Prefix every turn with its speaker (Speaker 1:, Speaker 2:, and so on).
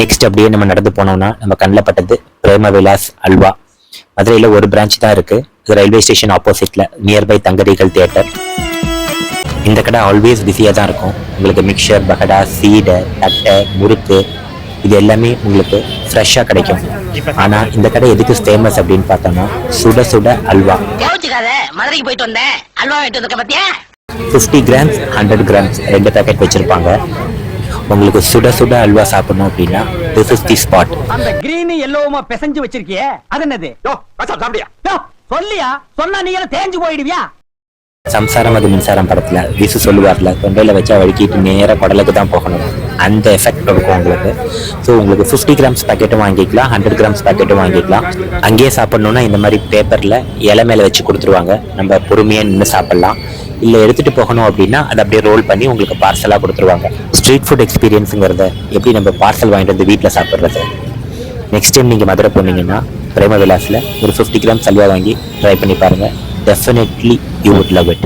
Speaker 1: Next அப்படியே நம்ம நடந்து போனோம்னா நம்ம கண்ணில் பட்டது பிரேம விலாஸ் அல்வா. மதுரையில் ஒரு பிரான்ச் தான் இருக்கு. இது ரயில்வே ஸ்டேஷன் ஆப்போசிட்ல நியர்பை தங்கடிகள் தியேட்டர் இந்த கடை ஆல்வேஸ் பிஸியாக தான் இருக்கும். உங்களுக்கு மிக்சர் பகடா சீடை தட்டை முறுக்கு இது எல்லாமே உங்களுக்கு ஃப்ரெஷ்ஷாக கிடைக்கும். ஆனால் இந்த கடை எதுக்கு ஃபேமஸ் அப்படின்னு பார்த்தோம்னா சுட சுட அல்வா.
Speaker 2: மதுரைக்கு போயிட்டு வந்தேன். அல்வா வந்திருக்க பாத்தியா?
Speaker 1: ஃபிஃப்டி கிராம்ஸ் ஹண்ட்ரட் கிராம்ஸ் ரெண்டு பேக்கெட் வச்சுருப்பாங்க. உங்களுக்கு சுட சுட அல்வா சாப்பிடணும் அப்படின்னா திஸ் இஸ் தி ஸ்பாட்
Speaker 3: அந்த கிரீன் எல்லோவுமா பிசைஞ்சு வச்சிருக்கியே அது என்னது? யோ சொல்லியா? சொன்னா நீ எல்லாம் தேஞ்சு போயிடுவியா?
Speaker 1: சம்சாரம் அது மின்சாரம் படத்துல விசு சொல்லுவார்ல தொண்டையில வச்சா வழுக்கிட்டு நேரா குடலுக்கு தான் போகணும். அந்த எஃபெக்ட் இருக்கும் உங்களுக்கு. ஸோ உங்களுக்கு ஃபிஃப்டி கிராம்ஸ் பேக்கெட்டும் வாங்கிக்கலாம் ஹண்ட்ரட் கிராம்ஸ் பேக்கெட்டும் வாங்கிக்கலாம். அங்கேயே சாப்பிடணும்னா இந்த மாதிரி பேப்பர்ல இலை மேல வச்சு கொடுத்துருவாங்க. நம்ம பொறுமையா நின்று சாப்பிடலாம். இல்லை எடுத்துட்டு போகணும் அப்படின்னா அதை அப்படியே ரோல் பண்ணி உங்களுக்கு பார்சலாக கொடுத்துருவாங்க. ஸ்ட்ரீட் ஃபுட் எக்ஸ்பீரியன்ஸுங்கிறத எப்படி நம்ம பார்சல் வாங்கிட்டு வந்து வீட்டில் சாப்பிட்றது? நெக்ஸ்ட் டைம் நீங்கள் மதுரை போனீங்கன்னா பிரேம விலாஸில் ஒரு ஃபிஃப்டி கிராம் சல்வா வாங்கி ட்ரை பண்ணி பாருங்கள் definitely you would love it